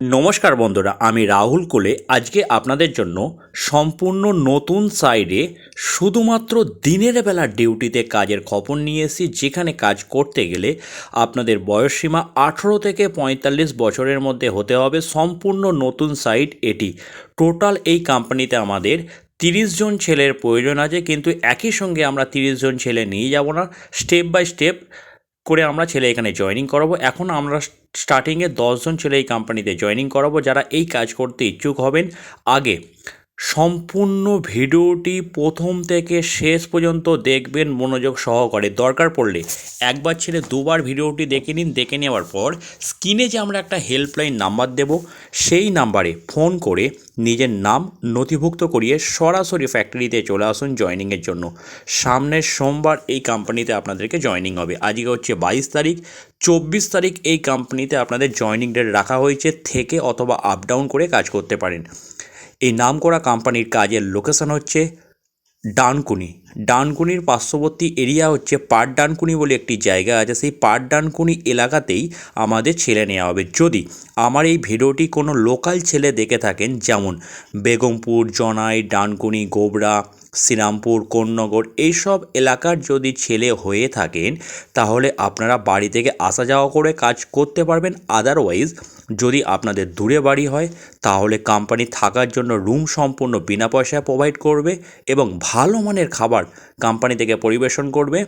নমস্কার বন্ধুরা, আমি রাহুল কোলে। আজকে আপনাদের জন্য সম্পূর্ণ নতুন সাইডে শুধুমাত্র দিনের বেলা ডিউটিতে কাজের খবর নিয়ে এসেছি, যেখানে কাজ করতে গেলে আপনাদের বয়সসীমা আঠেরো থেকে পঁয়তাল্লিশ বছরের মধ্যে হতে হবে। সম্পূর্ণ নতুন সাইট এটি। টোটাল এই কোম্পানিতে আমাদের তিরিশ জন ছেলের প্রয়োজন আছে, কিন্তু একই সঙ্গে আমরা তিরিশ জন ছেলে নিয়ে যাব না। স্টেপ বাই স্টেপ করে আমরা ছেলে এখানে জয়নিং করাবো। এখন আমরা স্টার্টিংয়ে দশজন ছেলে এই কোম্পানিতে জয়নিং করাবো যারা এই কাজ করতে ইচ্ছুক হবেন। আগে সম্পূর্ণ ভিডিওটি প্রথম থেকে শেষ পর্যন্ত দেখবেন, মনোযোগ সহকারে। দরকার পড়লে একবার ছেড়ে দুবার ভিডিওটি দেখে নিন, দেখে নেওয়ার পর স্ক্রিনে যে আমরা একটা হেল্পলাইন নাম্বার দেব, সেই নাম্বারে ফোন করে নিজের নাম নথিভুক্ত করিয়ে সরাসরি ফ্যাক্টরিতে চলে আসুন জয়েনিংয়ের জন্য। সামনের সোমবার এই কোম্পানিতে আপনাদেরকে জয়েনিং হবে। আজকে হচ্ছে বাইশ তারিখ, চব্বিশ তারিখ এই কোম্পানিতে আপনাদের জয়েনিং ডেট রাখা হয়েছে, থেকে অথবা আপ ডাউন করে কাজ করতে পারেন। এই নামকরা কোম্পানির কাজের লোকেশন হচ্ছে ডানকুনি। ডানকুনির পার্শ্ববর্তী এরিয়া হচ্ছে পাট ডানকুনি বলে একটি জায়গা আছে। সেই পাট ডানকুনি এলাকাতেই আমাদের ছেলে নেওয়া হবে। যদি আমার এই ভিডিওটি কোনো লোকাল ছেলে দেখে থাকেন, যেমন বেগমপুর, জনাই, ডানকুনি, গোবরা, শ্রীরামপুর, কোন্নগর, এইসব এলাকার যদি ছেলে হয়ে থাকেন, তাহলে আপনারা বাড়ি থেকে আসা যাওয়া করে কাজ করতে পারবেন। আদারওয়াইজ যদি আপনাদের দূরে বাড়ি হয় তাহলে কোম্পানি থাকার জন্য রুম সম্পূর্ণ বিনা পয়সায় প্রোভাইড করবে এবং ভালো মানের খাবার কোম্পানি থেকে পরিবেশন করবে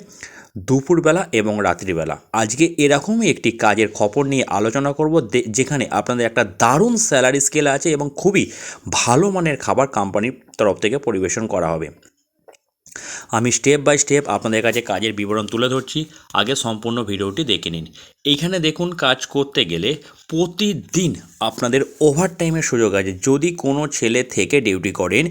দুপুরবেলা এবং রাত্রিবেলা। আজকে এরকমই একটি কাজের খবর নিয়ে আলোচনা করব যেখানে আপনাদের একটা দারুণ স্যালারি স্কেল আছে এবং খুবই ভালো মানের খাবার কোম্পানির তরফ থেকে পরিবেশন করা হবে। আমি স্টেপ বাই স্টেপ আপনাদের কাছে কাজের বিবরণ তুলে ধরছি। আগে সম্পূর্ণ ভিডিওটি দেখে নিন। এইখানে দেখুন, কাজ করতে গেলে প্রতিদিন আপনাদের ওভার টাইমের সুযোগ আছে। যদি কোনো ছেলে থেকে ডিউটি করেন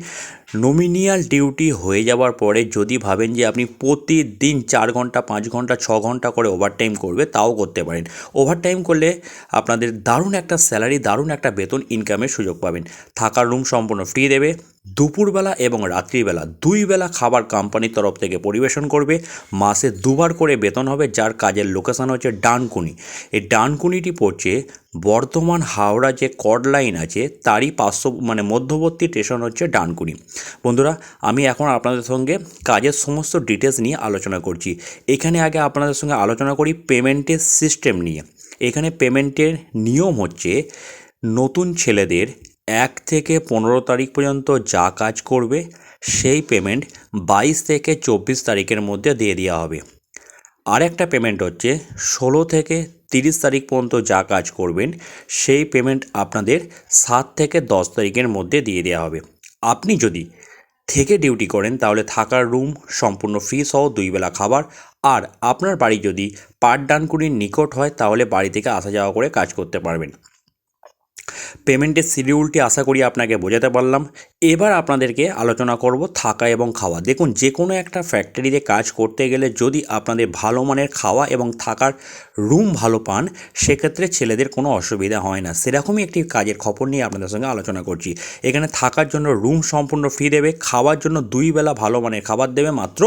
নমিনিয়াল ডিউটি হয়ে যাওয়ার পরে যদি ভাবেন যে আপনি প্রতিদিন চার ঘণ্টা, পাঁচ ঘণ্টা, ছ ঘণ্টা করে ওভার টাইম করবে, তাও করতে পারেন। ওভার টাইম করলে আপনাদের দারুণ একটা স্যালারি দারুণ একটা বেতন ইনকামের সুযোগ পাবেন। থাকার রুম সম্পূর্ণ ফ্রি দেবে। দুপুরবেলা এবং রাত্রিবেলা দুই বেলা খাবার কোম্পানির তরফ থেকে পরিবেশন করবে। মাসে দুবার করে বেতন হবে, যার কাজের লোকেশান হচ্ছে ডানকুনি। এই ডানকুনিটি পড়ছে বর্ধমান হাওড়া যে কড লাইন আছে, তারই পার্শ্ব মানে মধ্যবর্তী স্টেশন হচ্ছে ডানকুনি। বন্ধুরা, আমি এখন আপনাদের সঙ্গে কাজের সমস্ত ডিটেলস নিয়ে আলোচনা করছি। এখানে আগে আপনাদের সঙ্গে আলোচনা করি পেমেন্টের সিস্টেম নিয়ে। এখানে পেমেন্টের নিয়ম হচ্ছে, নতুন ছেলেদের এক থেকে পনেরো তারিখ পর্যন্ত যা কাজ করবে, সেই পেমেন্ট বাইশ থেকে চব্বিশ তারিখের মধ্যে দিয়ে দেওয়া হবে। আরেকটা পেমেন্ট হচ্ছে, ষোলো থেকে তিরিশ তারিখ পর্যন্ত যা কাজ করবেন, সেই পেমেন্ট আপনাদের সাত থেকে দশ তারিখের মধ্যে দিয়ে দেওয়া হবে। আপনি যদি থেকে ডিউটি করেন, তাহলে থাকার রুম সম্পূর্ণ ফ্রি সহ দুই বেলা খাবার। আর আপনার বাড়ি যদি পাট ডানকুনির নিকট হয়, তাহলে বাড়ি থেকে আসা যাওয়া করে কাজ করতে পারবেন। পেমেন্টের শিডিউলটি আশা করি আপনাকে বোঝাতে পারলাম। এবার আপনাদেরকে আলোচনা করব থাকা এবং খাওয়া। দেখুন যে কোনো একটা ফ্যাক্টরিতে কাজ করতে গেলে যদি আপনাদের ভালো মানের খাওয়া এবং থাকার রুম ভালো পান, সেক্ষেত্রে ছেলেদের কোনো অসুবিধা হয় না। সেরকমই একটি কাজের খবর নিয়ে আপনাদের সঙ্গে আলোচনা করছি। এখানে থাকার জন্য রুম সম্পূর্ণ ফ্রি দেবে, খাওয়ার জন্য দুই বেলা ভালো মানের খাবার দেবে, মাত্র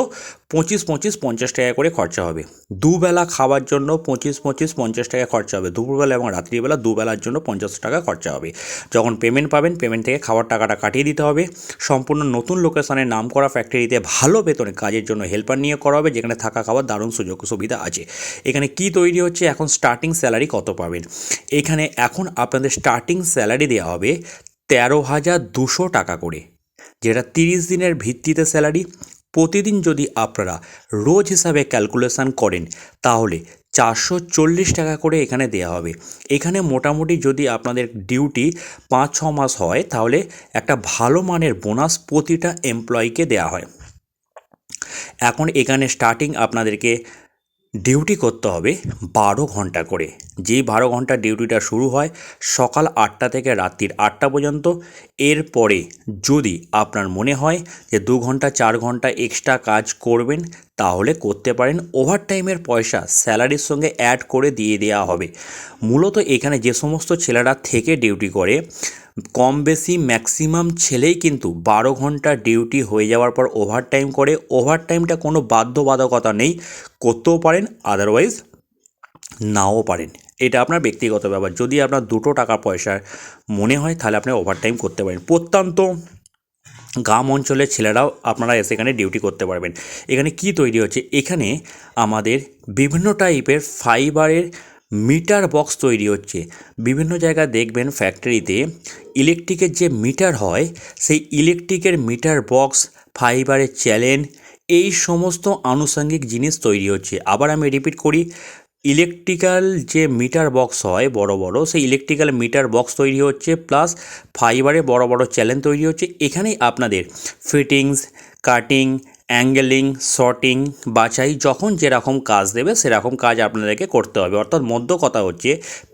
পঁচিশ পঁচিশ পঞ্চাশ টাকা করে খরচা হবে। দুবেলা খাওয়ার জন্য পঁচিশ পঁচিশ পঞ্চাশ টাকা খরচা হবে। দুপুরবেলা এবং রাত্রিবেলা দুবেলার জন্য পঞ্চাশ টাকা খরচা হবে। যখন পেমেন্ট পাবেন পেমেন্ট থেকে খাবার টাকাটা কাটিয়ে দিতে হবে। সম্পূর্ণ নতুন লোকেশনে নাম করা ফ্যাক্টরিতে ভালো বেতনে কাজের জন্য হেল্পার নিয়ে করা হবে, যেখানে থাকা খাওয়ার দারুণ সুযোগ সুবিধা আছে। এখানে কি তৈরি হচ্ছে? এখন স্টার্টিং স্যালারি কত পাবেন? এখানে এখন আপনাদের স্টার্টিং স্যালারি দেওয়া হবে তেরো হাজার দুশো টাকা করে। যেটা তিরিশ দিনের ভিত্তিতে স্যালারি প্রতিদিন যদি আপনারা রোজ হিসাবে ক্যালকুলেশন করেন, তাহলে চারশো চল্লিশ টাকা করে এখানে দেওয়া হবে। এখানে মোটামুটি যদি আপনাদের ডিউটি পাঁচ, ছ মাস হয়, তাহলে একটা ভালো মানের বোনাস প্রতিটা এমপ্লয়িকে দেওয়া হয়। এখন এখানে স্টার্টিং আপনাদেরকে ডিউটি করতে হবে বারো ঘণ্টা করে। যেই বারো ঘণ্টা ডিউটিটা শুরু হয় সকাল আটটা থেকে রাত্রির আটটা পর্যন্ত। এরপরে যদি আপনার মনে হয় যে দু ঘণ্টা, চার ঘণ্টা এক্সট্রা কাজ করবেন, তাহলে করতে পারেন। ওভারটাইমের পয়সা স্যালারির সঙ্গে অ্যাড করে দিয়ে দেওয়া হবে। মূলত এখানে যে সমস্ত ছেলেরা থেকে ডিউটি করে কম বেশি ম্যাক্সিমাম ছেলেই কিন্তু বারো ঘণ্টা ডিউটি হয়ে যাওয়ার পর ওভারটাইম করে। ওভারটাইমটা কোনো বাধ্যবাধকতা নেই, করতেও পারেন আদারওয়াইজ নাও পারেন। এটা আপনার ব্যক্তিগত ব্যাপার। যদি আপনার দুটো টাকা পয়সার মনে হয়, তাহলে আপনি ওভারটাইম করতে পারেন। প্রত্যন্ত গ্রাম অঞ্চলের ছেলেরাও আপনারা এসে এখানে ডিউটি করতে পারবেন। এখানে কি তৈরি হচ্ছে? এখানে আমাদের বিভিন্ন টাইপের ফাইবারের মিটার বক্স তৈরি হচ্ছে। বিভিন্ন জায়গায় দেখবেন ফ্যাক্টরিতে ইলেকট্রিকের যে মিটার হয়, সেই ইলেকট্রিকের মিটার বক্স, ফাইবারের চ্যালেন এই সমস্ত আনুষঙ্গিক জিনিস তৈরি হচ্ছে। আবার আমি রিপিট করি, ইলেকট্রিক্যাল যে মিটার বক্স হয় বড় বড়, সেই ইলেকট্রিক্যাল মিটার বক্স তৈরি হচ্ছে, প্লাস ফাইবারে বড় বড় চ্যালেঞ্জ তৈরি হচ্ছে। এখানেই আপনাদের ফিটিংস কাটিং অ্যাঙ্গেলিং শর্টিং বাছাই যখন যেরকম কাজ দেবে সেরকম কাজ আপনাদেরকে করতে হবে। অর্থাৎ মধ্য কথা হচ্ছে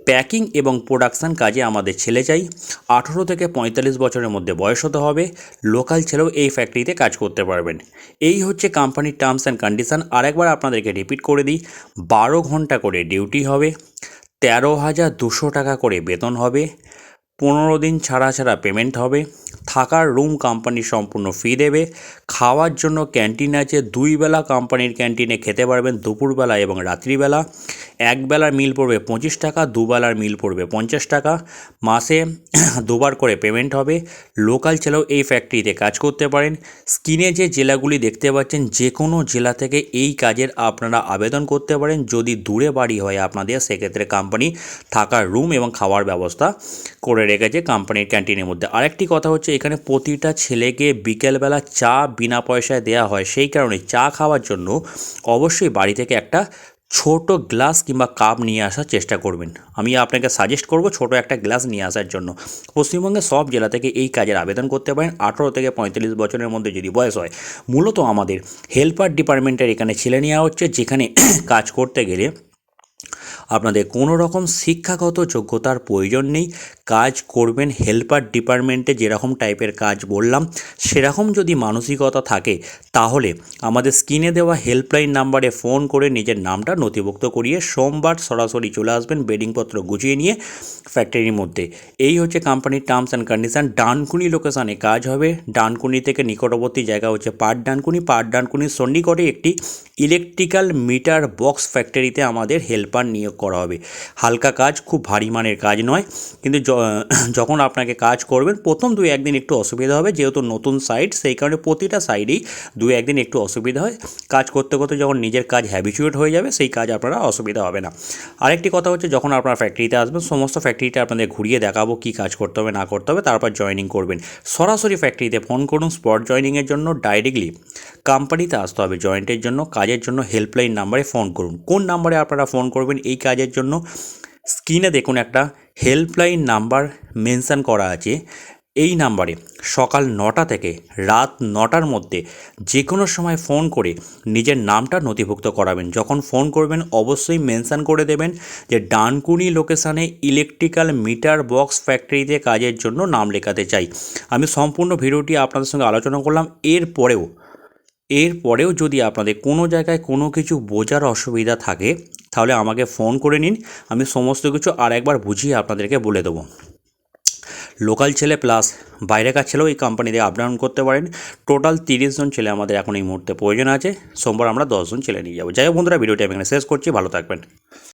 প্যাকিং এবং প্রোডাকশান কাজে আমাদের ছেলে চাই। আঠেরো থেকে পঁয়তাল্লিশ বছরের মধ্যে বয়স হতে হবে। লোকাল ছেলেও এই ফ্যাক্টরিতে কাজ করতে পারবেন। এই হচ্ছে কোম্পানির টার্মস অ্যান্ড কন্ডিশন আরেকবার আপনাদেরকে রিপিট করে দিই। বারো ঘণ্টা করে ডিউটি হবে। তেরো হাজার দুশো টাকা করে বেতন হবে। পনেরো দিন ছাড়া ছাড়া পেমেন্ট হবে। থাকার রুম কোম্পানি সম্পূর্ণ ফি দেবে। খাওয়ার জন্য ক্যান্টিন আছে। দুই বেলা কোম্পানির ক্যান্টিনে খেতে পারবেন দুপুরবেলা এবং রাত্রিবেলা এক বেলার মিল পড়বে পঁচিশ টাকা দুবেলার মিল পড়বে পঞ্চাশ টাকা। মাসে দুবার করে পেমেন্ট হবে। লোকাল ছেলেও এই ফ্যাক্টরিতে কাজ করতে পারেন। স্ক্রিনে যে জেলাগুলি দেখতে পাচ্ছেন যে কোনো জেলা থেকে এই কাজের আপনারা আবেদন করতে পারেন। যদি দূরে বাড়ি হয় আপনাদের, সেক্ষেত্রে কোম্পানি থাকার রুম এবং খাওয়ার ব্যবস্থা করে রেখেছে কোম্পানির ক্যান্টিনের মধ্যে। আরেকটি কথা হচ্ছে, এখানে প্রতিটা ছেলেকে বিকেলবেলা চা বিনা পয়সায় দেওয়া হয়। সেই কারণে চা খাওয়ার জন্য অবশ্যই বাড়ি থেকে একটা ছোট গ্লাস কিংবা কাপ নিয়ে আসার চেষ্টা করবেন। আমি আপনাকে সাজেস্ট করব ছোট একটা গ্লাস নিয়ে আসার জন্য। পশ্চিমবঙ্গের সব জেলা থেকে এই কাজের আবেদন করতে পারেন। আঠেরো থেকে পঁয়তাল্লিশ বছরের মধ্যে যদি বয়স হয়, মূলত আমাদের হেল্পার ডিপার্টমেন্টের এখানে ছেলে নেওয়া হচ্ছে, যেখানে কাজ করতে গেলে আপনাদের কোনো রকম শিক্ষাগত যোগ্যতার প্রয়োজন নেই। কাজ করবেন হেল্পার ডিপার্টমেন্টে যেরকম টাইপের কাজ বললাম, সেরকম যদি মানসিকতা থাকে, তাহলে আমাদের স্ক্রিনে দেওয়া হেল্পলাইন নাম্বারে ফোন করে নিজের নামটা নথিভুক্ত করিয়ে সোমবার সরাসরি চলে আসবেন বেডিংপত্র গুছিয়ে নিয়ে ফ্যাক্টরির মধ্যে। এই হচ্ছে কোম্পানির টার্মস অ্যান্ড কন্ডিশন ডানকুনি লোকেশানে কাজ হবে। ডানকুনি থেকে নিকটবর্তী জায়গা হচ্ছে পাট ডানকুনি। পাট ডানকুনির সন্নিকটে একটি ইলেকট্রিক্যাল মিটার বক্স ফ্যাক্টরিতে আমাদের হেল্পার নিয়োগ করা হবে। হালকা কাজ, খুব ভারী মানের কাজ নয়, কিন্তু যখন আপনাকে কাজ করবেন, প্রথম দুই একদিন একটু অসুবিধা হবে। যেহেতু নতুন সাইট সেই কারণে প্রতিটা সাইডেই দু একদিন একটু অসুবিধা হয়। কাজ করতে করতে যখন নিজের কাজ হ্যাবিচুয়েট হয়ে যাবে, সেই কাজ আপনারা অসুবিধা হবে না। আরেকটি কথা হচ্ছে, যখন আপনারা ফ্যাক্টরিতে আসবেন, সমস্ত ফ্যাক্টরিতে আপনাদের ঘুরিয়ে দেখাবো কী কাজ করতে হবে, না করতে হবে, তারপর জয়েনিং করবেন। সরাসরি ফ্যাক্টরিতে ফোন করুন স্পট জয়েনিংয়ের জন্য ডাইরেক্টলি কোম্পানিতে আসতে হবে জয়েন্টের জন্য, কাজের জন্য হেল্পলাইন নাম্বারে ফোন করুন। কোন নাম্বারে আপনারা ফোন করবেন, এই কাজের জন্য স্ক্রিনে দেখুন একটা হেল্পলাইন নাম্বার মেনশান করা আছে। এই নাম্বারে সকাল নটা থেকে রাত নটার মধ্যে যে কোনো সময় ফোন করে নিজের নামটা নথিভুক্ত করাবেন। যখন ফোন করবেন, অবশ্যই মেনশান করে দেবেন যে ডানকুনি লোকেশানে ইলেকট্রিক্যাল মিটার বক্স ফ্যাক্টরিতে কাজের জন্য নাম লেখাতে চাই। আমি সম্পূর্ণ ভিডিওটি আপনাদের সঙ্গে আলোচনা করলাম, এরপরেও এরপরেও যদি আপনাদের কোনো জায়গায় কোনো কিছু বোঝার অসুবিধা থাকে, তাহলে আমাকে ফোন করে নিন, আমি সমস্ত কিছু আর একবার বুঝিয়ে আপনাদেরকে বলে দেবো। লোকাল ছেলে প্লাস বাইরেকার ছেলেও এই কোম্পানিতে আপডাউন করতে পারেন। টোটাল তিরিশ জন ছেলে আমাদের এখন এই মুহূর্তে প্রয়োজন আছে। সোমবার আমরা দশজন ছেলে নিয়ে যাব। যাই হোক বন্ধুরা, ভিডিওটি আমি এখানে শেষ করছি। ভালো থাকবেন।